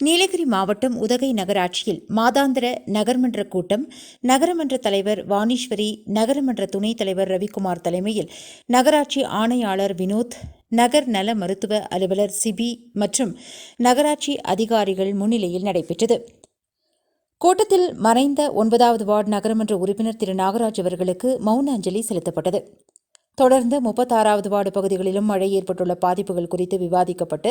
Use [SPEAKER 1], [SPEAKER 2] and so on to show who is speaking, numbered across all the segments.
[SPEAKER 1] நீலகிரி மாவட்டம் உதகை நகராட்சியில் மாதாந்திர நகர்மன்ற கூட்டம் நகரமன்ற தலைவர் வாணீஸ்வரி நகரமன்ற துணைத் தலைவர் ரவிக்குமார் தலைமையில் நகராட்சி ஆணையாளர் வினோத் நகர் நல மருத்துவ அலுவலர் சிபி மற்றும் நகராட்சி அதிகாரிகள் முன்னிலையில் நடைபெற்றது. கூட்டத்தில் மறைந்த ஒன்பதாவது வார்டு நகரமன்ற உறுப்பினர் திரு நாகராஜ் அவர்களுக்கு மௌன அஞ்சலி செலுத்தப்பட்டது. தொடர்ந்து முப்பத்தாறாவது வார்டு பகுதிகளிலும் மழை ஏற்பட்டுள்ள பாதிப்புகள் குறித்து விவாதிக்கப்பட்டு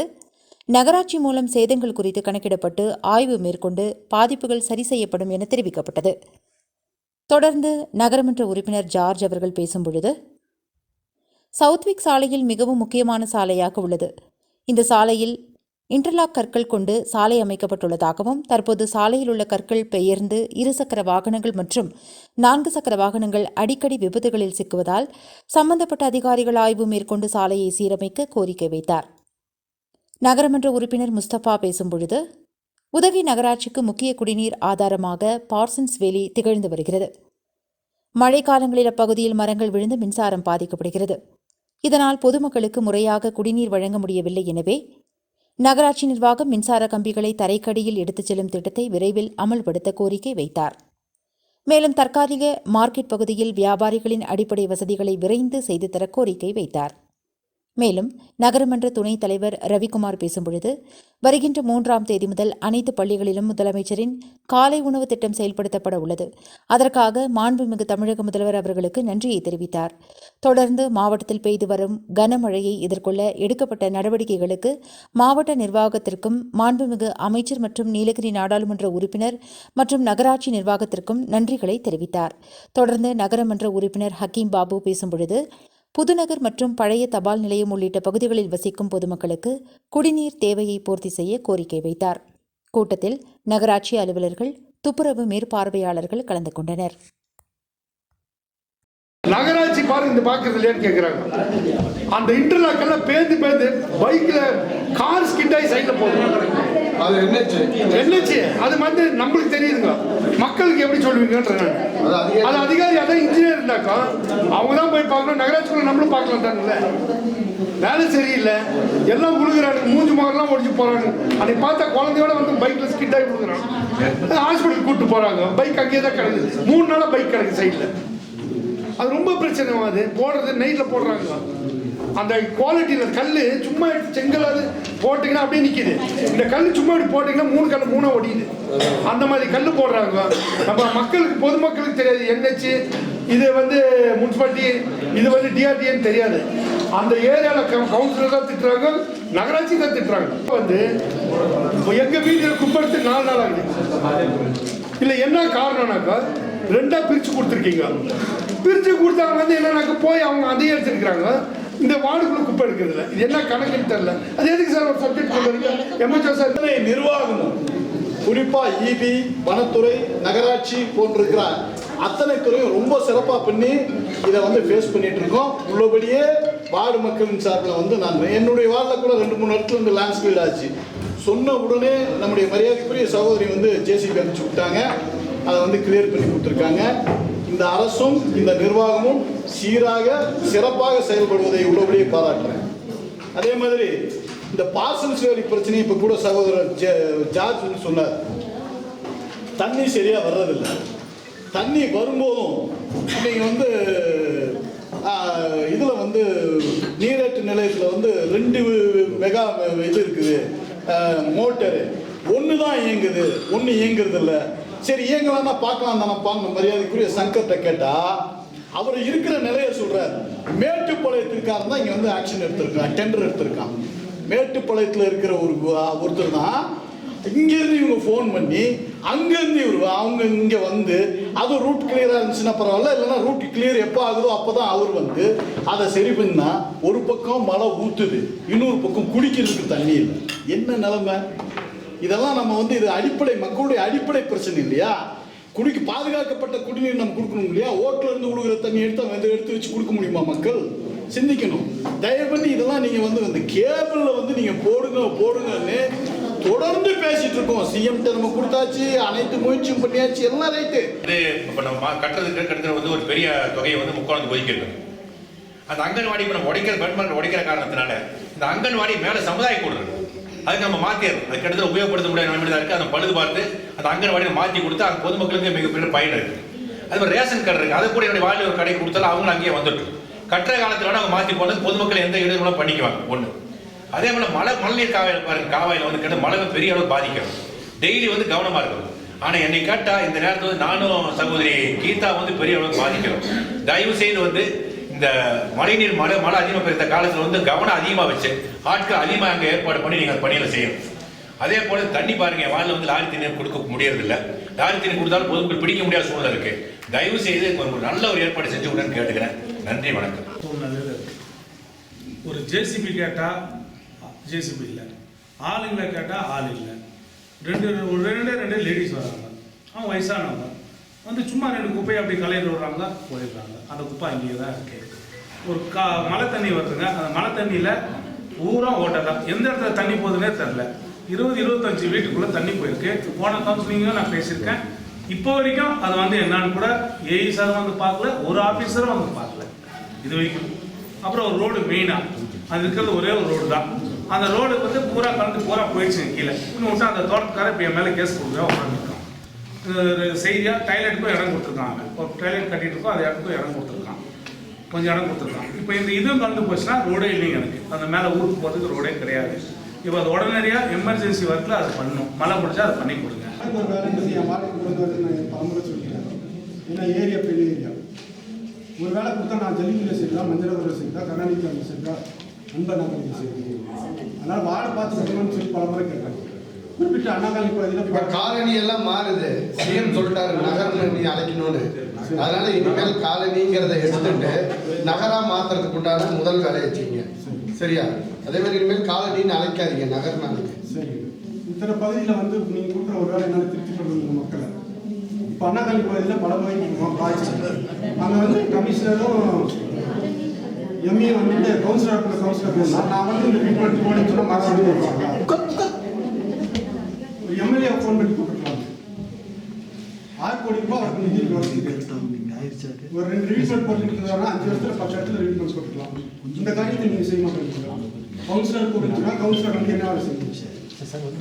[SPEAKER 1] நகராட்சி மூலம் சேதங்கள் குறித்து கணக்கிடப்பட்டு ஆய்வு மேற்கொண்டு பாதிப்புகள் சரி செய்யப்படும் என தெரிவிக்கப்பட்டது. தொடர்ந்து நகரமன்ற உறுப்பினர் ஜார்ஜ் அவர்கள் பேசும்பொழுது சவுத்விக் சாலையில் மிகவும் முக்கியமான சாலையாக உள்ளது. இந்த சாலையில் இன்டர்லாக் கற்கள் கொண்டு சாலை அமைக்கப்பட்டுள்ளதாகவும் தற்போது சாலையில் உள்ள கற்கள் பெயர்ந்து இருசக்கர வாகனங்கள் மற்றும் நான்கு சக்கர வாகனங்கள் அடிக்கடி விபத்துகளில் சிக்குவதால் சம்பந்தப்பட்ட அதிகாரிகள் ஆய்வு மேற்கொண்டு சாலையை சீரமைக்க கோரிக்கை வைத்தார். நகரமன்ற உறுப்பினர் முஸ்தபா பேசும்பொழுது உதகை நகராட்சிக்கு முக்கிய குடிநீர் ஆதாரமாக பார்சன்ஸ் வேலி திகழ்ந்து வருகிறது. மழைக்காலங்களில் அப்பகுதியில் மரங்கள் விழுந்து மின்சாரம் பாதிக்கப்படுகிறது. இதனால் பொதுமக்களுக்கு முறையாக குடிநீர் வழங்க முடியவில்லை எனவே நகராட்சி நிர்வாகம் மின்சார கம்பிகளை தரைக்கடியில் எடுத்துச் செல்லும் திட்டத்தை விரைவில் அமல்படுத்த கோரிக்கை வைத்தார். மேலும் தற்காலிக மார்க்கெட் பகுதியில் வியாபாரிகளின் அடிப்படை வசதிகளை விரைந்து செய்து தர கோரிக்கை வைத்தார். மேலும் நகரமன்ற துணைத் தலைவர் ரவிக்குமார் பேசும்பொழுது வருகின்ற மூன்றாம் தேதி முதல் அனைத்து பள்ளிகளிலும் முதலமைச்சரின் காலை உணவு திட்டம் செயல்படுத்தப்பட உள்ளது. அதற்காக மாண்புமிகு தமிழக முதல்வர் அவர்களுக்கு நன்றியை தெரிவித்தார். தொடர்ந்து மாவட்டத்தில் பெய்து வரும் கனமழையை எதிர்கொள்ள எடுக்கப்பட்ட நடவடிக்கைகளுக்கு மாவட்ட நிர்வாகத்திற்கும் மாண்புமிகு அமைச்சர் மற்றும் நீலகிரி நாடாளுமன்ற உறுப்பினர் மற்றும் நகராட்சி நிர்வாகத்திற்கும் நன்றிகளை தெரிவித்தார். தொடர்ந்து நகரமன்ற உறுப்பினர் ஹக்கீம் பாபு பேசும்பொழுது புதுநகர் மற்றும் பழைய தபால் நிலையம் உள்ளிட்ட பகுதிகளில் வசிக்கும் பொதுமக்களுக்கு குடிநீர் தேவையை பூர்த்தி செய்ய கோரிக்கை வைத்தார். கூட்டத்தில் நகராட்சி அலுவலர்கள் துப்புரவு மேற்பார்வையாளர்கள் கலந்து கொண்டனர்.
[SPEAKER 2] நகராட்சி பாருங்க இந்த பாக்குறது இல்லையான்னு கேக்குறாங்க. அந்த இன்டர்லாக் எல்லாம் பேந்து பேந்து பைக்ல கார் ஸ்கிட் ஆகி சைட்ல போகுது.
[SPEAKER 3] அது என்னச்சு
[SPEAKER 2] என்னச்சு அது வந்து நம்மளுக்கு தெரியுதுங்க. மக்களுக்கு எப்படி சொல்லுவீங்கன்ற.
[SPEAKER 3] அது அதிகாரி-
[SPEAKER 2] அது அதிகாரி அதான் இன்ஜினியர் இருந்தாக்கா அவங்க தான் போய் பார்க்கணும். நகராட்சிக்குள்ள நம்மளும் பார்க்கலாம் தானுங்களே. வேலை சரியில்லை. எல்லாம் விழுகிறாங்க மூஞ்சி முகரெல்லாம் ஒடிச்சு போறாங்க. அன்னைக்கு பார்த்தா குழந்தையோட வந்து பைக்ல ஸ்கிட் ஆகி விழுகிறாங்க ஹாஸ்பிட்டல் கூட்டு போறாங்க. பைக் அங்கேயே தான் கிடக்குது. மூணு நாளா பைக் கிடக்கு சைட்ல அது ரொம்ப பிரச்சனை அது? போடுறது நைட்டில் போடுறாங்க. அந்த குவாலிட்டியில் கல் சும்மா எடுத்து செங்கல் அது போட்டிங்கன்னா அப்படியே நிற்கிது இந்த கல் சும்மா இப்படி போட்டிங்கன்னா மூணு கல் மூணாக ஒடியுது. அந்த மாதிரி கல் போடுறாங்க. நம்ம மக்களுக்கு பொதுமக்களுக்கு தெரியாது. என்ஹெச் இது வந்து முனிசிபாலிட்டி இது வந்து டிஆர்டின்னு தெரியாது. அந்த ஏரியாவில் கவுன்சிலர் தான் திட்டுறாங்க நகராட்சி தான் திட்டுறாங்க. வந்து எங்கள் வீட்டில் குப்பை எடுத்து நாலு நாள் ஆகுது. இல்லை என்ன காரணம்னாக்கா ரெண்டா பிரிச்சு கொடுத்துருக்கீங்க. பிரிச்சு கொடுத்தவங்க வந்து என்னன்னாக்கா போய் அவங்க அதையே எடுத்துருக்காங்க இந்த வார்டுக்குள்ள குப்பை எடுக்கிறது இது என்ன கணக்குன்னு தெரியல. அது எதுக்கு சார் ஒரு சப்ஜெக்ட் சொல்றீங்க? MHO sir.
[SPEAKER 3] அத்தனை நிர்வாகமும் குறிப்பா இபி வனத்துறை நகராட்சி போன்றிருக்கிற அத்தனை துறையும் ரொம்ப சிறப்பாக பண்ணி இதை வந்து ஃபேஸ் பண்ணிட்டு இருக்கோம் உள்ளபடியே வார்டு மக்களின் சார்பில் வந்து நான் என்னுடைய வார்டில் கூட ரெண்டு மூணு இடத்துல வந்து லேண்ட்ஸ்லைட் ஆச்சு. சொன்ன உடனே நம்முடைய மரியாதைக்குரிய சகோதரி வந்து ஜேசிபி அனுப்பிச்சு விட்டாங்க. அதை வந்து கிளியர் பண்ணி கொடுத்துருக்காங்க. இந்த அரசும் இந்த நிர்வாகமும் சீராக சிறப்பாக செயல்படுவதை உள்ளபடியே பாராட்டுறேன். அதே மாதிரி இந்த பார்சல் சேவை பிரச்சனை இப்போ கூட சகோதரர் ஜார்ஜ் வந்து சொன்னார். தண்ணி சரியாக வர்றதில்லை. தண்ணி வரும்போதும் நீங்கள் வந்து இதில் வந்து நீரேற்று நிலையத்தில் வந்து ரெண்டு மெகா இது இருக்குது. மோட்டரு. ஒன்று தான் இயங்குது. ஒன்று இயங்குறதில்லை. சரி இயங்கலாம்னா பார்க்கலாம் தானப்பான்னு மரியாதைக்குரிய சங்கத்தை கேட்டால் அவர் இருக்கிற நிலையை சொல்றார். மேட்டுப்பாளையத்திற்காரன் தான் இங்க வந்து ஆக்ஷன் எடுத்திருக்கான் டெண்டர் எடுத்திருக்கான் மேட்டுப்பாளையத்தில் இருக்கிற ஒரு ஒருத்தர் தான் இங்கேருந்து இவங்க ஃபோன் பண்ணி அங்கேருந்து இவர் அவங்க இங்கே வந்து அது ரூட் கிளியராக இருந்துச்சுன்னா பரவாயில்ல இல்லைன்னா ரூட் கிளியர் எப்போ ஆகுதோ அப்போ தான் அவர் வந்து அதை சரி பண்ணால் ஒரு பக்கம் மழை ஊற்றுது இன்னொரு பக்கம் குடிக்கிறதுக்கு தண்ணி இல்லை. என்ன நிலமை? இதெல்லாம் நம்ம வந்து இது அடிப்படை மக்களுடைய அடிப்படை பிரச்சனை இல்லையா? குடிக்கு பாதுகாக்கப்பட்ட குடிநீர் நம்ம கொடுக்கணும் இல்லையா? ஓட்டில் இருந்து கொடுக்குற தண்ணி எடுத்து வந்து எடுத்து வச்சு கொடுக்க முடியுமா மக்கள்? சிந்திக்கணும். தயவு பண்ணி இதெல்லாம் நீங்கள் வந்து வந்து கேபிளில் வந்து நீங்கள் போடுங்க போடுங்கன்னு தொடர்ந்து பேசிட்டு இருக்கோம். சிஎம் நம்ம கொடுத்தாச்சு அனைத்து முயற்சியும் பண்ணியாச்சு எல்லாம் ரைட்டு.
[SPEAKER 4] இது இப்போ நம்ம கட்டுறதுக்கு கட்டுறது வந்து ஒரு பெரிய தொகையை வந்து முக்கோணத்து ஒதுக்கிடுது. அந்த அங்கன்வாடி இப்போ நம்ம உடைக்கிற கவர்மெண்ட் உடைக்கிற காரணத்தினால இந்த அங்கன்வாடி மேலே சமுதாய கூடுறது அதுக்கு நம்ம மாற்றிடணும் அது கிட்டத்தட்ட உபயோகப்படுத்த முடியாத நிலைமையில தான் இருக்குது அதை பழுது பார்த்து அந்த அங்கன்வாடியை மாற்றி கொடுத்து அந்த பொதுமக்களுக்கு மிகப்பெரிய பயன் இருக்குது அது மாதிரி ரேஷன் கடை இருக்குது அதை கூட என்னுடைய வாழ்வில் ஒரு கடைக்கு கொடுத்தாலும் அவங்களும் அங்கேயே வந்துட்டு கட்டுற காலத்தில் வேணா அவங்க மாற்றி போனது பொதுமக்கள் எந்த இடங்களும் பண்ணிக்குவாங்க. ஒன்று அதே போல் மழை மழைநீர் காவாயில் பாருங்க. காவாயில் வந்து கிட்ட மழை பெரிய அளவு பாதிக்கும் டெய்லி வந்து கவனமாக இருக்கும் ஆனால் என்னை கேட்டால் இந்த நேரத்தில் வந்து நானும் சகோதரி கீதா வந்து பெரிய அளவுக்கு பாதிக்கிறோம் தயவு செய்து வந்து இந்த மழைநீர் மழை மழை அதிகமாக பெய்த காலத்தில் வந்து கவனம் அதிகமாக வச்சு ஆட்கள் அதிகமாக அங்கே ஏற்பாடு பண்ணி நீங்கள் பணியில் செய்யணும். அதே போல தண்ணி பாருங்க என் வந்து லாரி தண்ணீர் கொடுக்க முடியறதில்ல. லாரி தண்ணி கொடுத்தாலும் பொதுமக்கள் பிடிக்க முடியாத சூழ்நிலை இருக்கு. தயவு செய்து ஒரு நல்ல ஒரு ஏற்பாடு செஞ்சு விடுன்னு கேட்டுக்கிறேன். நன்றி வணக்கம்.
[SPEAKER 5] ஒரு ஜேசிபி கேட்டால் ஜேசிபி இல்லை. ஆளுங்களை கேட்டால் ஆள் இல்லை. ரெண்டு ரெண்டு ரெண்டு லேடிஸ் வராங்க. அவங்க வயசானவங்க. வந்து சும்மா ரெண்டு குப்பையை அப்படி கலையில் விடுறாங்க. போயிடுறாங்க. அந்த குப்பை அங்கேயே தான் இருக்கு. ஒரு கா மழை தண்ணி வருதுங்க. அந்த மழை தண்ணியில் ஊரா ஓட்டை தான் எந்த இடத்துல தண்ணி போகுதுன்னே தெரில இருபது இருபத்தஞ்சு வீட்டுக்குள்ளே தண்ணி போயிருக்கு. போன கவுன்சிலிங்கும் நான் பேசியிருக்கேன். இப்போ வரைக்கும் அது வந்து என்னன்னு கூட ஏஇ சார் வந்து பார்க்கல. ஒரு ஆஃபீஸரும் வந்து பார்க்கல. இது வரைக்கும். அப்புறம் ஒரு ரோடு மெயினாக அது இருக்கிறது ஒரே ஒரு ரோடு தான். அந்த ரோடு வந்து பூரா கலந்து பூரா போயிடுச்சுங்க கீழே. இன்னும் விட்டு அந்த தோட்டக்காரர் இப்போ என் மேலே கேஸ் கொடுக்க உட்காந்துருக்கான் செய்தியாக டாய்லெட்டுக்கும் இடம் கொடுத்துருக்காங்க. ஒரு டாய்லெட் கட்டிட்டு இருக்கோம் அது இடத்துக்கும் இடம் கொடுத்துருக்கான். கொஞ்சம் இடம் கொடுத்துருக்கான். இப்போ இந்த இதுவும் கலந்து போச்சுன்னா ரோடே இல்லைங்க எனக்கு. அந்த மேலே ஊருக்கு போகிறதுக்கு ரோடே கிடையாது. இப்போ அது உடனடியாக எமர்ஜென்சி ஒர்க்கில் அதை பண்ணணும் மழை பிடிச்சா அதை பண்ணி கொடுங்க.
[SPEAKER 3] ஒரு வேலை என் கொண்டு வந்து நான் பலமுறை சொல்லிக்கிறேன் ஏன்னா ஏரியா பெரிய ஏரியா. ஒரு வேலை கொடுத்தா நான் ஜல்லிக்கல்ல செய்யலாம் மஞ்சள் செய்யலாம் கருணாநிதி செய்யலாம் அன்ப நகரில் செய்யலாம் அதனால் வாழை பார்த்து சொல்லணும்னு சொல்லி பலமுறை கேட்டேன் குறிப்பிட்ட அண்ணாமலை
[SPEAKER 6] இப்ப
[SPEAKER 3] பகுதியில்
[SPEAKER 6] காலனி எல்லாம் மாறுது. சிஎம் சொல்லிட்டாரு நகர்ல நீ அழைக்கணும்னு. அதனால இனிமேல் காலனிங்கிறத எடுத்துட்டு நகரா மாத்துறதுக்கு உண்டான முதல் வேலையை செய்யுங்க சரியா? அதே மாதிரி இனிமேல் காலனின்னு அழைக்காதீங்க நகர் நாளைக்கு
[SPEAKER 3] சரி. இத்தனை பகுதியில் வந்து நீங்கள் கொடுக்குற ஒரு வேலை என்னால் திருப்தி பண்ணுங்க மக்களை. இப்போ அண்ணாமலை பகுதியில் பல பகுதி பாய்ச்சி அங்கே வந்து கமிஷனரும் எம்ஏ வந்துட்டு கவுன்சிலர் கவுன்சிலர். நான் வந்து இந்த ட்ரீட்மெண்ட் போனேன்னு சொன்னால் எம்எல்ஏ ஃபோன் பண்ணி கூப்பிட்டுருக்காங்க ஆறு கோடி ரூபாய் அவருக்கு நிதி ஒரு ரெண்டு ட்ரீட்மெண்ட் போட்டுருக்காங்கன்னா அஞ்சு வருஷத்துல பத்து இடத்துல ட்ரீட்மெண்ட் போட்டுக்கலாம். இந்த காரியத்தை நீங்கள் செய்ய மாட்டேங்கிறீங்க கவுன்சிலர் கூப்பிட்டுனா கவுன்சிலர் வந்து என்ன வேலை செய்யும்?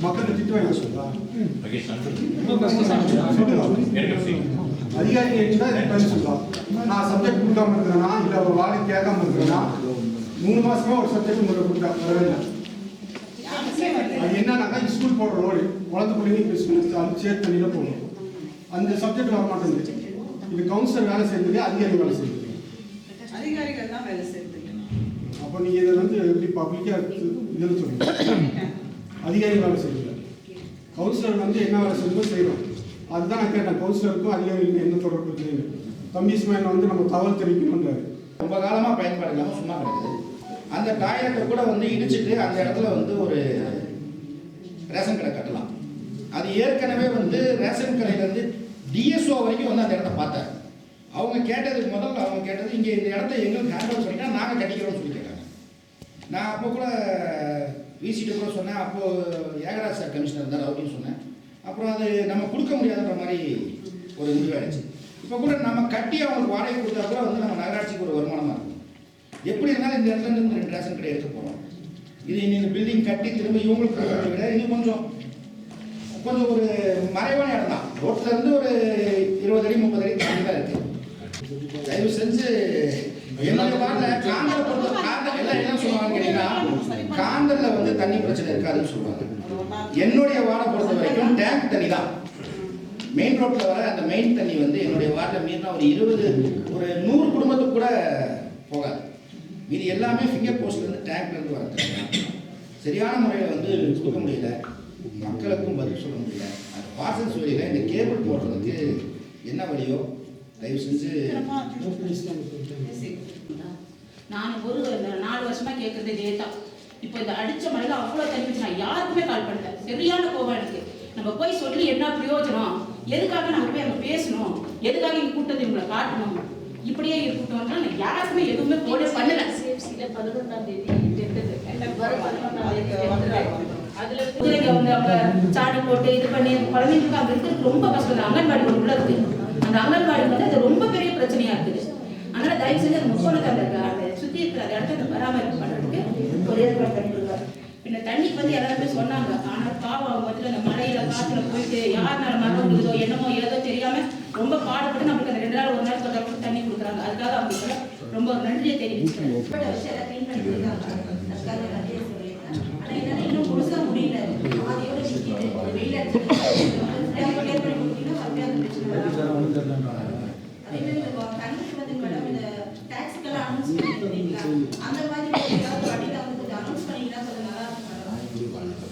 [SPEAKER 3] மக்கள் திட்டுவாங்க சொல்லா அதிகாரி இருந்தால் ரிப்பேர் சொல்லலாம் நான் சப்ஜெக்ட் கொடுக்காம இருக்கிறேன்னா இல்லை ஒரு வாடகை கேட்காம இருக்கிறேன்னா மூணு மாசமா ஒரு சப்ஜெக்ட் உங்களுக்கு கொடுத்தா. வரவே இல்லை அது என்னன்னாக்கா ஸ்கூல் போடுற ரோடு குழந்தை பிள்ளைங்க ஸ்கூல் அது சேர்த்து தண்ணியில் போகணும். அந்த சப்ஜெக்ட் வர மாட்டேங்குது. இது கவுன்சிலர் வேலை செய்யுது அதிகாரி வேலை செய்யுது
[SPEAKER 7] அதிகாரிகள் தான் வேலை செய்யுது
[SPEAKER 3] அப்போ நீங்கள் இதை வந்து எப்படி பப்ளிக்காக இதுன்னு சொல்லுங்க. அதிகாரி வேலை செய்யல கவுன்சிலர் வந்து என்ன வேலை செய்யணுமோ செய்யணும். அதுதான் நான் கேட்டேன். கவுன்சிலருக்கும் அதிகாரிகளுக்கும் என்ன தொடர்பு இருக்குன்னு தம்பி இஸ்மாயில் வந்து நம்ம தகவல் தெரிவிக்கணுன்றாரு
[SPEAKER 8] ரொம்ப காலமாக பயன்பாடு இல்லாமல் சும்மா கிடக்குது. அந்த டாய்லெட்டை கூட வந்து இடிச்சிட்டு அந்த இடத்துல வந்து ஒரு அது ஏற்கனவே வந்து ரேஷன் கடையிலேருந்து டிஎஸ்ஓ வரைக்கும் வந்து அந்த இடத்த பார்த்தேன் அவங்க கேட்டதுக்கு முதல்ல அவங்க கேட்டது இங்கே இந்த இடத்த எங்களுக்கு ஹேண்ட் ஓவர் நாங்கள் கட்டிக்கிறோம்னு சொல்லி கேட்டாங்க. நான் அப்போ கூட விசிட்டு கூட சொன்னேன் அப்போது ஏகராஜ் சார் கமிஷனர் இருந்தார் அப்படின்னு சொன்னேன். அப்புறம் அது நம்ம கொடுக்க முடியாதுன்ற மாதிரி ஒரு முடிவாயிடுச்சு இப்போ கூட நம்ம கட்டி அவங்களுக்கு வாடகை கொடுத்தா கூட வந்து நம்ம நகராட்சிக்கு ஒரு வருமானமாக இருக்கும். எப்படி இருந்தாலும் இந்த இடத்துல இருந்து ரெண்டு ரேஷன் கடை எடுக்க போகிறோம் இது இனி இந்த பில்டிங் கட்டி திரும்ப இவங்களுக்கு விட இன்னும் கொஞ்சம் கொஞ்சம் ஒரு மறைவான இடம் தான். ரோட்ல இருந்து ஒரு இருபது அடி முப்பது அடி தாண்டி தான் இருக்கு. தயவு செஞ்சு என்னுடைய வார்டில் காந்தலை பொறுத்த காந்தல் எல்லாம் என்ன சொல்லுவாங்க கேட்டீங்கன்னா காந்தல்ல வந்து தண்ணி பிரச்சனை இருக்காதுன்னு சொல்லுவாங்க. என்னுடைய வார்டை பொறுத்த வரைக்கும் டேங்க் தண்ணி தான். மெயின் ரோட்ல வர அந்த மெயின் தண்ணி வந்து என்னுடைய வார்டில் மீறினா ஒரு இருபது ஒரு நூறு குடும்பத்துக்கு கூட போகாது. இது எல்லாமே ஃபிங்கர் போஸ்ட்ல இருந்து டேங்க்ல இருந்து வர சரியான முறையில் வந்து கொடுக்க முடியல. மக்களுக்கும் பதில் சொல்ல முடியல. அந்த பார்சல்ஸ் வழியில் இந்த கேபிள் போடுறதுக்கு என்ன வழியோ தயவு செஞ்சு
[SPEAKER 9] நான் ஒரு நாலு வருஷமா கேட்கறது இதே தான். இப்போ இந்த அடிச்ச மழையில அவ்வளோ தண்ணி நான் யாருக்குமே கால் பண்ணல. சரியான கோபம் எனக்கு. நம்ம போய் சொல்லி என்ன பிரயோஜனம்? எதுக்காக நம்ம போய் அங்கே பேசணும்? எதுக்காக இங்கே கூட்டத்தை இவங்களை காட்டணும்? இப்படியே இருக்கட்டும்னா நான் யாருக்குமே எதுவுமே போட பண்ணல. பதினொன்றாம் தேதி அதுல குதிரைங்க வந்து அவங்க சாணி போட்டு இது பண்ணி குழந்தைங்களுக்கு அங்க இருக்கிறது ரொம்ப கஷ்டம். அந்த அங்கன்வாடி உள்ள இருக்கு. அந்த அங்கன்வாடி வந்து அது ரொம்ப பெரிய பிரச்சனையா இருக்குது. அதனால தயவு செஞ்சு அந்த முக்கோணத்தை அந்த அந்த சுத்தி இருக்கிற அந்த இடத்த பராமரிப்பு பண்றதுக்கு ஒரு ஏற்பாடு பண்ணிடுங்க பின்ன தண்ணிக்கு வந்து எல்லாருமே சொன்னாங்க. ஆனா பாவம் அவங்க வந்துட்டு அந்த மழையில காத்துல போயிட்டு யாருனால மரம் விழுதோ என்னமோ ஏதோ தெரியாம ரொம்ப பாடுபட்டு நம்மளுக்கு அந்த ரெண்டு நாள் ஒரு நாள் தொடர்ந்து தண்ணி கொடுக்குறாங்க. அதுக்காக அவங்களுக்கு ரொம்ப நன்றியை தெரிவிச்சுக்கிறேன்.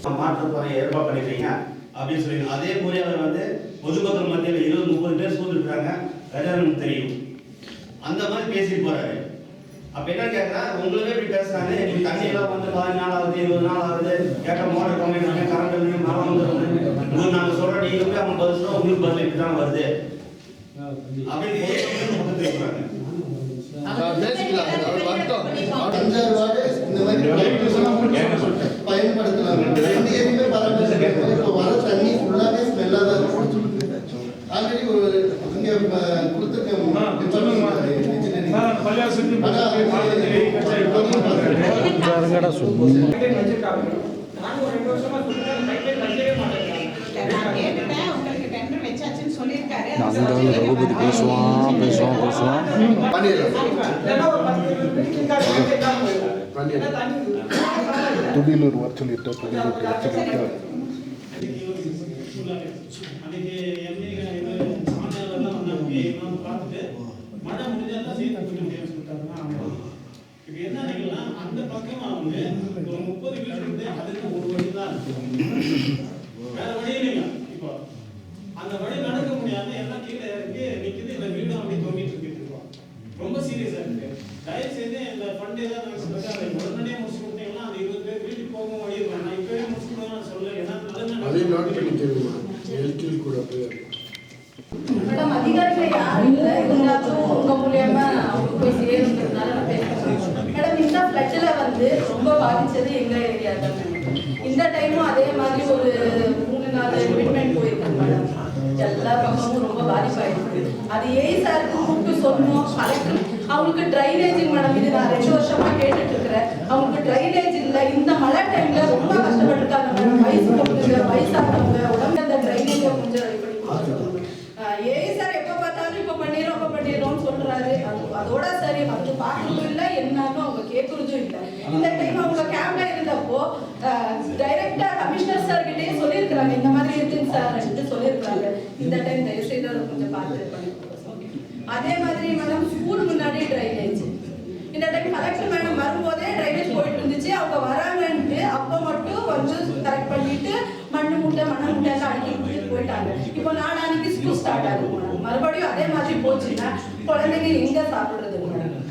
[SPEAKER 7] ஆனா அதே
[SPEAKER 10] ஏற்பாடு பண்ணிருக்கீங்க. அப்படின்னு சொல்லி அதே பொறியாளர் வந்து பொதுமக்கள் மத்தியில் இருபது முப்பது பேர் சூழ்ந்துருக்காங்க கல்யாணம் தெரியும். அந்த மாதிரி பேசிட்டு போறாரு. அப்ப என்ன கேட்கறேன் உங்களுக்கே இப்படி பேசுறாங்க. எங்களுக்கு தண்ணி எல்லாம் வந்து பதினஞ்சு நாள் ஆகுது இருபது நாள் ஆகுது. கேட்ட மோட்டர் கம்ப்ளைண்ட் கரண்ட் இல்லை மரம் வந்து உங்களுக்கு நாங்க சொல்ற நீங்க போய் அவங்க பதில் சொல்ல உங்களுக்கு பதில் இப்படி தான் வருது
[SPEAKER 6] பயன்படுத்தலாம். ஆல்ரெடி ஒரு இங்கே
[SPEAKER 7] நான் டெண்டர் வச்சாச்சுன்னு சொல்லியிருக்காரு
[SPEAKER 11] ரகுபதி பேசுவான் பேசுவான் பேசுவான் துடியலூர் வர சொல்லிட்டு துடியலூர் வர சொல்லிட்டு
[SPEAKER 5] அன்னைக்கு எம்ஏ இது சாமியாரெல்லாம் வந்தாங்க எல்லாம் பார்த்துட்டு மழை முடிஞ்சாதான் சேர்த்து வைக்க முடியும்னு சொல்லிட்டாங்கன்னா ஆமா. இப்போ என்ன ஆகிக்கலாம் ஒரு முப்பது வீடு இருந்து அதுக்கு ஒரு வழி தான் இருக்கு. வேற வழி இல்லைங்க. இப்போ அந்த வழி நடக்க முடியாம எல்லாம் கீழே இறங்கி நிக்குது இந்த வீடும் அப்படி தொங்கிட்டு இருக்கு இப்போ. ரொம்ப சீரியஸா இருக்கு. தயவு செய்து இந்த ஃபண்ட் ஏதாவது நான் சொல்லுங்க அதை உடனடியாக முடிச்சு கொடுத்தீங்கன்னா அந்த இருபது பேர் வீட்டுக்கு போக வழி இருக்கும் நான் இப்பவே முடிச்சு கொடுங்க சொல்ல ஏன்னா நல்ல
[SPEAKER 6] நோட் கூட
[SPEAKER 7] மேடம் அதிகாரிகள் யாரும் இல்லை இருந்தாலும் உங்க மூலியமா அவங்க போய் சேருங்கிறதுனால நான் பேசுறேன் மேடம் இந்த ஃப்ளட்ல வந்து ரொம்ப எங்க ஏரியா தான் இந்த டைமும் அதே மாதிரி ஒரு மூணு நாலு ட்ரீட்மெண்ட் போயிருக்காங்க மேடம் எல்லா பக்கமும் ரொம்ப பாதிப்பாயிருக்கு. அது ஏஐ சாருக்கு கூப்பிட்டு சொன்னோம்? கலெக்டர் அவங்களுக்கு ட்ரைனேஜ் மேடம் இது நான் ரெண்டு வருஷமா கேட்டுட்டு இருக்கிறேன் அவங்களுக்கு ட்ரைனேஜ் இல்லை. இந்த மழை டைம்ல ரொம்ப கஷ்டப்பட்டுருக்காங்க மேடம் வயசு பொண்ணுங்க வயசானவங்க உடம்பு அந்த ட்ரைனேஜை கொஞ்சம் ரெடி பண்ணி ஏஐ சார் எப்ப பார்த்தாலும் இப்ப பண்ணிடுறோம் இப்ப பண்ணிடுறோம்னு சொல்றாரு. அது- அதோட சரி வந்து பார்க்கறதும் இல்ல என்னன்னு அவங்க கேட்கறதும் இல்லை. இந்த டைம் டைரக்டா கமிஷனர் சார் கிட்டயே சொல்லியிருக்கிறாங்க. இந்த மாதிரி இருக்குங்க சார் சொல்லியிருக்காங்க இந்த டைம் தயவு செய்து அதை கொஞ்சம் பார்த்து பண்ணி அதே மாதிரி மேடம் ஸ்கூல் முன்னாடி ட்ரைனேஜ் இந்த டைம் கலெக்டர் மேடம் வரும்போதே ட்ரைனேஜ் போயிட்டு இருந்துச்சு. அவங்க வராங்கன்ட்டு அப்போ மட்டும் வந்து கரெக்ட் பண்ணிட்டு மண்ணு மூட்டை மண்ண மூட்டை எல்லாம் அடுக்கி போயிட்டாங்க. இப்போ நாளானிக்கு ஸ்கூல் ஸ்டார்ட் ஆகும் மேடம் மறுபடியும் அதே மாதிரி போச்சுன்னா குழந்தைங்க எங்க சாப்பிடுறது மேடம்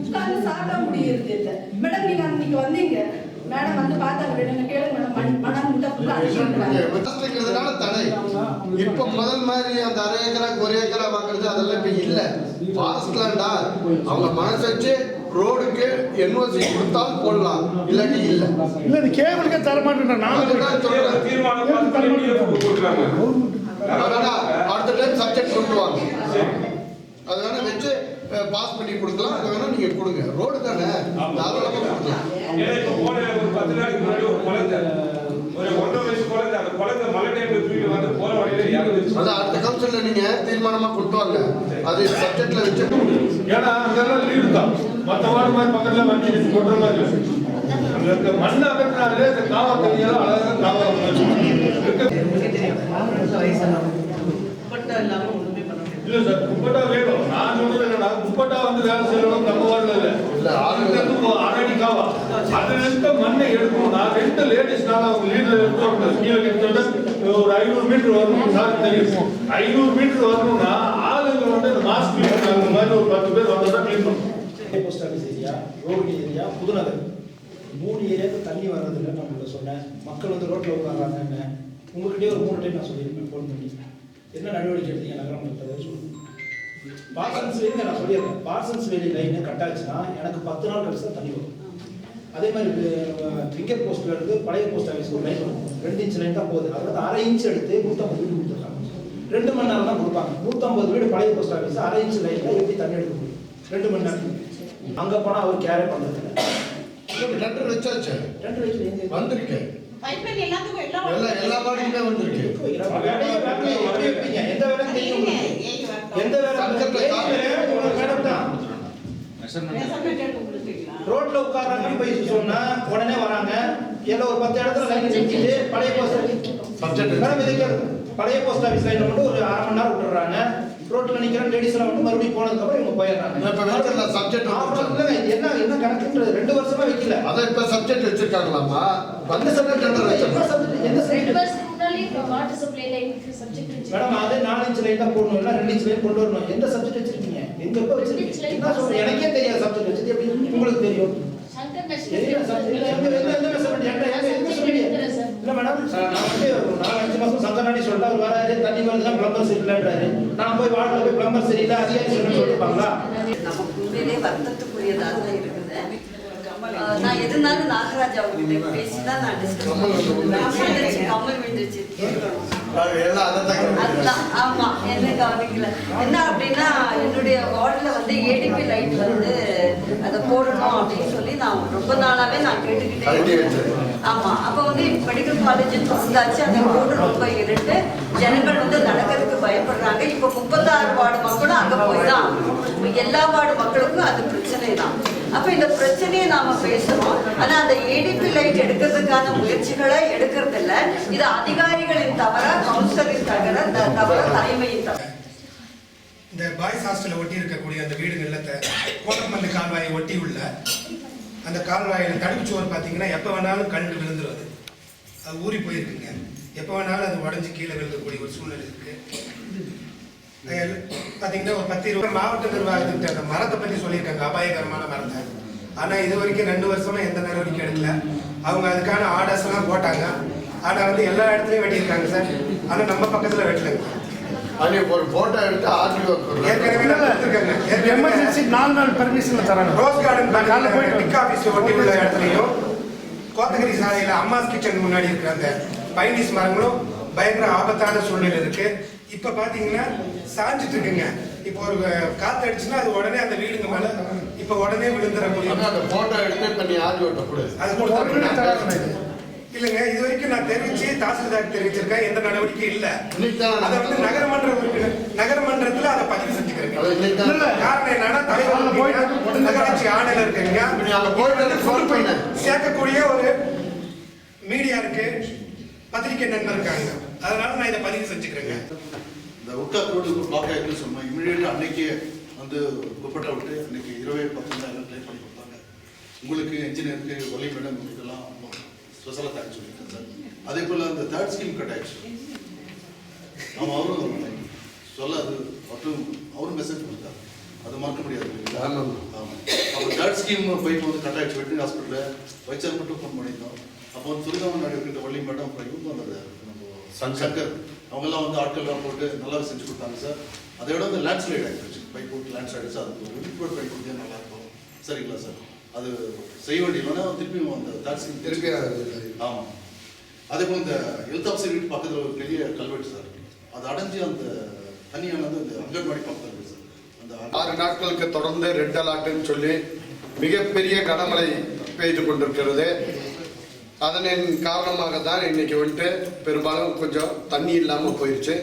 [SPEAKER 7] உட்கார்ந்து சாப்பிட முடியறது இல்லை. மேடம் நீங்க அன்னைக்கு வந்தீங்க. மேடம் வந்து பார்த்தாங்க நீங்க கேளுங்க மேடம். மூட்டை
[SPEAKER 6] இருக்கிறதுனால தடை. இப்ப முதல் மாதிரி அந்த அரை ஏக்கரா ஒரு ஏக்கரா வாங்குறது அதெல்லாம் இப்ப இல்ல. ஃபாரஸ்ட் லேண்டா அவங்க மனசு வச்சு ரோடுக்கு என்ஓசி கொடுத்தாலும் போடலாம். இல்லாட்டி இல்ல.
[SPEAKER 2] இல்ல இது கேபிளுக்கே தர மாட்டேன்
[SPEAKER 6] அடுத்த டைம் சப்ஜெக்ட் கொண்டு வாங்க. அதனால வச்சு பாஸ் பண்ணி கொடுக்கலாம். அது வேணா நீங்க கொடுங்க. ரோடு தானே? தாராளமா கொடுக்கலாம்
[SPEAKER 12] ஏன்னா இப்ப போன ஒரு பத்து நாளைக்கு முன்னாடி ஒரு குழந்தை. ஒரு ஒன்றரை வயசு குழந்தை. அந்த குழந்தை மலை டைம்ல தூக்கி வந்து போற வழியில இறந்துச்சு
[SPEAKER 6] அதான் அடுத்த கவுன்சில்ல நீங்க தீர்மானமா கொண்டு வாங்க. அது சப்ஜெக்ட்ல வச்சு
[SPEAKER 2] ஏன்னா அங்கெல்லாம் லீடு தான். மற்ற வார்டு மாதிரி பக்கத்துல வண்டி கொண்டு மாதிரி. அங்க இருக்க மண் அகற்றினாலே இந்த காவா தண்ணியெல்லாம் அழகாக காவா இல்ல சார் துப்பட்டா வேணும். நான் சொல்றது என்னன்னா துப்பட்டா வந்து வேலை செய்யணும் நம்ம வார்டுல இல்ல
[SPEAKER 6] இல்ல, ஆளு
[SPEAKER 2] போ- அரடி காவா. அதுல இருக்க மண்ணை எடுக்கணும் நான் ரெண்டு லேடிஸ்னால அவங்க லீடர் எடுத்து கீழே எடுத்தோட ஒரு ஐநூறு மீட்டர் வரணும் சார் தெரியும். ஐநூறு மீட்டர் வரணும்னா ஆளுங்க வந்து இந்த மாஸ்க் அந்த மாதிரி ஒரு பத்து பேர் வந்தா தான் கிளீன் பண்ணணும்
[SPEAKER 13] post office area road area Pudunagar. மூணு ஏரியாவுக்கு தண்ணி வர்றதில்லை நான் உங்கள்ட்ட சொன்னேன். மக்கள் வந்து ரோட்டில் உட்காராங்கன்னு உங்கள்கிட்டயே ஒரு மூணு டைம் நான் சொல்லியிருப்பேன். ஃபோன் பண்ணி. என்ன நடவடிக்கை எடுத்தீங்க நகரம் மக்கள் சொல்லுங்க பார்சன்ஸ் வேலி நான் சொல்லியிருக்கேன். பார்சன்ஸ் வேலி லைன் கட் ஆச்சுன்னா எனக்கு பத்து நாள் கழிச்சு தான் தண்ணி வரும். அதே மாதிரி ஃபிங்கர் போஸ்ட்ல இருந்து பழைய போஸ்ட் ஆஃபீஸ் ஒரு லைன் வரும். ரெண்டு இன்ச் லைன் தான் போகுது. அதாவது அரை இன்ச் எடுத்து நூற்றம்பது வீடு கொடுத்துருக்காங்க. ரெண்டு மணி நேரம் தான் கொடுப்பாங்க. நூற்றம்பது வீடு பழைய போஸ்ட் ஆஃபீஸ் அரை இன்ச் லைனில் எப்படி தண்ணி எடுக்க முடியும். ரெண்டு மணி நேரம். அங்கே போனால் அவர் கேரே பண்ணுறது
[SPEAKER 6] ரெண்டு வச்சாச்சு. வந்திருக்கு.
[SPEAKER 9] எல்லாத்துக்கும் எல்லாம்
[SPEAKER 6] எல்லா எல்லா வார்டுக்குமே வந்திருக்கு.
[SPEAKER 13] வைப்பீங்க எந்த வேலை தெரியும்? எந்த ரோட்ல உட்கார்றாங்கன்னு போய் சொன்னா உடனே வராங்க. எல்லாம் ஒரு பத்து இடத்துல லைன் நிறுத்திட்டு பழைய போஸ்ட். பழைய போஸ்ட் ஆஃபீஸ் லைன்ல மட்டும் ஒரு அரை மணி நேரம் விட்டுறாங்க ரோட்ல நிக்கிற லேடிஸ் எல்லாம் வந்து மறுபடியும் போனதுக்கு அப்புறம் இவங்க போயிடுறாங்க. இது என்ன என்ன கணக்குன்றது? ரெண்டு வருஷமா வைக்கல.
[SPEAKER 6] அதான் இப்ப சப்ஜெக்ட் வச்சிருக்காங்களாமா வந்து
[SPEAKER 13] சப்ஜெக்ட்
[SPEAKER 6] சப்ஜெக்ட்
[SPEAKER 13] என்ன சப்ஜெக்ட் எந்த
[SPEAKER 14] வாட்டர் சப்ஜெக்ட்
[SPEAKER 13] மேடம் அது நாலு இன்ச் லைன் தான் போடணும். இல்லை ரெண்டு இன்ச் லைன் கொண்டு வரணும். எந்த சப்ஜெக்ட் வச்சிருக்கீங்க? எங்க எப்ப வச்சிருக்கீங்க? என்ன சொல்றேன் எனக்கே தெரியாது சப்ஜெக்ட் வச்சது எப்படி? உங்களுக்கு தெரியும்.
[SPEAKER 14] சங்கர்
[SPEAKER 13] எந்த- எந்த-. இல்ல மேடம் சார், நான் வந்து ஒரு நாலு அஞ்சு மாசம் சங்கராணி சொல்லிட்டு அவர் வராரு. தண்ணி வருதுதான் பிளம்பர் சரியில்லைன்றாரு. நான் போய் வார்டில் போய் பிளம்பர் சரியில்லை அதிகாரி சொல்லணும்னு சொல்லிருப்பாங்களா?
[SPEAKER 15] நமக்கு உண்மையிலே வருத்தத்துக்குரியதாக தான் இருக்குது. நான் எதுனாலும் நாகராஜ் அவர்கிட்ட பேசி தான் நான் டிஸ்கஸ் கம்மல் விழுந்துருச்சு.
[SPEAKER 6] தான்
[SPEAKER 15] அதுதான். ஆமா என்ன கவனிக்கல. என்ன அப்படின்னா என்னுடைய வார்டில் வந்து ஏடிபி லைட் வந்து அதை போடணும் அப்படின்னு சொல்லி நான் ரொம்ப நாளாவே நான் கேட்டுக்கிட்டே இருக்கேன். ஆமா அப்ப வந்து மெடிக்கல் காலேஜ் வந்தாச்சு. அந்த ரோடு ரொம்ப இருட்டு. ஜனங்கள் வந்து நடக்கிறதுக்கு பயப்படுறாங்க. இப்ப முப்பத்தாறு வார்டு மக்களும் அங்க போய் தான் எல்லா வார்டு மக்களுக்கும் அது பிரச்சனை தான் அப்ப இந்த பிரச்சனையை நாம பேசுறோம். ஆனா அந்த ஏடிபி லைட் எடுக்கிறதுக்கான முயற்சிகளை எடுக்கிறது இல்ல இது அதிகாரிகளின் தவறா கவுன்சிலரின் தவிர தவற தலைமையின் தவிர
[SPEAKER 16] இந்த பாய்ஸ் ஹாஸ்டலில் ஒட்டி இருக்கக்கூடிய அந்த வீடுகள்ல த- கோட்டமல்லி கால்வாயை ஒட்டி உள்ள அந்த கால்வாயில் தடுப்பு சுவர் பார்த்தீங்கன்னா எப்போ வேணாலும் கண்டு விழுந்துருவது அது. ஊறி போயிருக்குங்க. எப்போ வேணாலும் அது உடஞ்சி கீழே விழுந்தக்கூடிய ஒரு சூழ்நிலை இருக்குது பார்த்தீங்கன்னா ஒரு பத்து இருபது மாவட்ட நிர்வாகத்துக்கிட்ட அந்த மரத்தை பற்றி சொல்லியிருக்காங்க. அபாயகரமான மரத்தை. ஆனால் இது வரைக்கும் ரெண்டு வருஷமா எந்த நடவடிக்கை எடுக்கல. அவங்க அதுக்கான ஆர்டர்ஸ் எல்லாம் போட்டாங்க. ஆனால் வந்து எல்லா இடத்துலையும் வெட்டியிருக்காங்க சார். ஆனால் நம்ம பக்கத்தில் வெட்டலைங்க
[SPEAKER 6] அது ஒரு போட்டோ எடுத்து ஆர்டிஓ
[SPEAKER 16] ஏற்கனவே
[SPEAKER 2] எமர்ஜென்சி நாலு நாள் பெர்மிஷன் தராங்க.
[SPEAKER 16] ரோஸ் கார்டன்
[SPEAKER 2] நான் காலைல போயிட்டு
[SPEAKER 16] டிக் ஆஃபீஸ் ஒட்டி உள்ள இடத்துலையும் கோத்தகிரி சாலையில அம்மாஸ் கிச்சன் முன்னாடி இருக்கிற அந்த பைனிஸ் மரங்களும் பயங்கர ஆபத்தான சூழ்நிலை இருக்கு. இப்ப பாத்தீங்கன்னா சாஞ்சிட்டு இருக்குங்க. இப்போ ஒரு காத்து அடிச்சுன்னா அது உடனே அந்த வீடுங்க மேல இப்ப உடனே விழுந்துடக்கூடிய
[SPEAKER 6] அந்த போட்டோ எடுத்து இப்ப நீ ஆர்டிஓட்ட கொடு
[SPEAKER 16] அது கொடுத்தாங்க இல்லைங்க இது வரைக்கும் நான் தெரிவிச்சு தாசில்தார் தெரிவிச்சிருக்கேன். எந்த நடவடிக்கையும் இல்ல. அதை வந்து நகரமன்ற உறுப்பினர் நகரமன்றத்துல அதை பதிவு இல்ல, காரணம் என்னன்னா தலைவர் நகராட்சி ஆணையர் இருக்குங்க. சேர்க்கக்கூடிய ஒரு மீடியா இருக்கு. பத்திரிகை நண்பர் இருக்காங்க. அதனால நான் இதை பதிவு செஞ்சுக்கிறேங்க.
[SPEAKER 17] இந்த உட்டா ரோடு பார்க்க ஆகிருக்குன்னு சொன்னோம் இமீடியட்டாக அன்னைக்கே வந்து குப்பட்டை விட்டு அன்னைக்கு இரவே பத்து ட்ரை பண்ணி கொடுத்தாங்க. உங்களுக்கு இன்ஜினியருக்கு ஒலி மேடம் இதெல்லாம் ஸ்பெஷலாக தேங்க்ஸ் சொல்லியிருக்கேன் சார். அதே போல் அந்த தேர்ட் ஸ்கீம் கட் ஆயிடுச்சு. ஆமாம் அவரும் சொல்ல அது அவரும் அவரும் மெசேஜ் கொடுத்தாரு. அது மறக்க முடியாது.
[SPEAKER 6] ஆமாம்.
[SPEAKER 17] அப்போ தேர்ட் ஸ்கீம் போயிட்டு வந்து கட் ஆயிடுச்சு. வெட்டினரி ஹாஸ்பிட்டலில் வைச்சர் மட்டும் ஃபோன் பண்ணியிருந்தோம். அப்போ வந்து துரிதவன் இருக்கின்ற வள்ளி மேடம் அப்புறம் இவங்க வந்தது சங்கர். அவங்கெல்லாம் வந்து ஆட்கள்லாம் போட்டு நல்லாவே செஞ்சு கொடுத்தாங்க சார். அதை விட வந்து லேண்ட் ஸ்லைட் ஆகிடுச்சு பைப் போட்டு லேண்ட் ஸ்லைட் அதுக்கு ஒரு விழிப்புணர்வு பைப் கொடுத்தா நல்லா இருக்கும் சரிங்களா சார்? அது செய்ய வேண்டியதுனா திருப்பியும் அந்த ஸ்கீம்
[SPEAKER 6] திருப்பி
[SPEAKER 17] ஆமாம் அதே போல் இந்த ஆஃபீஸர் வீட்டு பக்கத்தில் ஒரு பெரிய கல்வெட்டு சார். அது அடைஞ்சு அந்த தண்ணியானது அந்த அங்கன்வாடி பக்கத்தில் சார். அந்த
[SPEAKER 6] ஆறு நாட்களுக்கு தொடர்ந்து ரெட் அலர்ட்னு சொல்லி மிகப்பெரிய கனமழை பெய்து கொண்டிருக்கிறது. அதனின் காரணமாக தான் இன்னைக்கு வந்துட்டு பெரும்பாலும் கொஞ்சம் தண்ணி இல்லாமல் போயிடுச்சு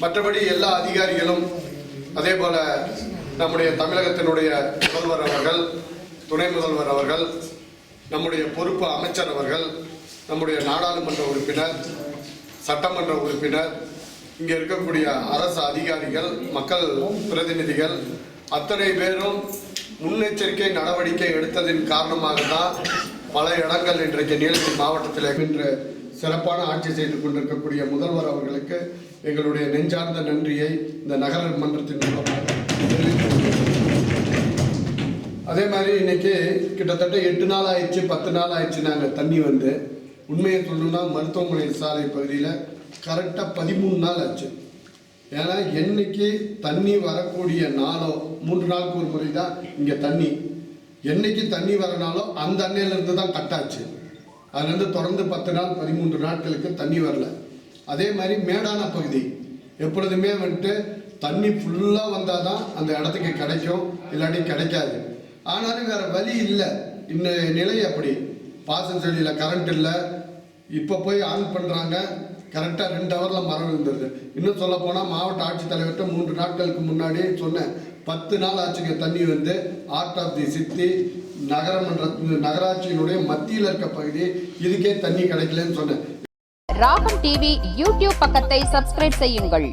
[SPEAKER 6] மற்றபடி எல்லா அதிகாரிகளும் அதே போல் நம்முடைய தமிழகத்தினுடைய முதல்வர் அவர்கள் துணை முதல்வர் அவர்கள் நம்முடைய பொறுப்பு அமைச்சர் அவர்கள் நம்முடைய நாடாளுமன்ற உறுப்பினர் சட்டமன்ற உறுப்பினர் இங்கே இருக்கக்கூடிய அரசு அதிகாரிகள் மக்கள் பிரதிநிதிகள் அத்தனை பேரும் முன்னெச்சரிக்கை நடவடிக்கை எடுத்ததின் காரணமாக தான் பல இடங்கள் இன்றைக்கு நீலகிரி மாவட்டத்தில் இன்று சிறப்பான ஆட்சி செய்து கொண்டிருக்கக்கூடிய முதல்வர் அவர்களுக்கு எங்களுடைய நெஞ்சார்ந்த நன்றியை இந்த நகர மன்றத்தின் மூலமாக அதே மாதிரி இன்னைக்கு கிட்டத்தட்ட எட்டு நாள் ஆயிடுச்சு பத்து நாள் ஆயிடுச்சு நாங்கள் தண்ணி வந்து. உண்மையை சொல்லணும்னா மருத்துவமனை சாலை பகுதியில் கரெக்டாக பதிமூணு நாள் ஆச்சு. ஏன்னா என்னைக்கு தண்ணி வரக்கூடிய நாளோ மூன்று நாளுக்கு ஒரு முறை தான் இங்கே தண்ணி என்னைக்கு தண்ணி வரனாலோ அந்த அன்னையிலேருந்து தான் கட்டாச்சு. அதுலேருந்து தொடர்ந்து பத்து நாள் பதிமூன்று நாட்களுக்கு தண்ணி வரல. அதே மாதிரி மேடான பகுதி. எப்பொழுதுமே வந்துட்டு தண்ணி ஃபுல்லாக வந்தால் தான் அந்த இடத்துக்கு கிடைக்கும் இல்லாட்டி கிடைக்காது. ஆனாலும் வேறு வழி இல்லை. இந்த நிலை அப்படி. பாசன் செடியில் கரண்ட் இல்லை. இப்போ போய் ஆன் பண்ணுறாங்க கரெக்டாக ரெண்டு ஹவரில் மரம் இருந்தது இன்னும் சொல்ல போனால் மாவட்ட ஆட்சித்தலைவர்கிட்ட மூன்று நாட்களுக்கு முன்னாடி சொன்னேன். பத்து நாள் ஆச்சுங்க தண்ணி வந்து ஆர்ட் ஆஃப் தி சித்தி நகரமன்ற நகராட்சியினுடைய மத்தியில் இருக்க பகுதி இதுக்கே தண்ணி கிடைக்கலன்னு சொன்னேன்.
[SPEAKER 18] ராகம் டிவி யூடியூப் பக்கத்தை சப்ஸ்கிரைப் செய்யுங்கள்.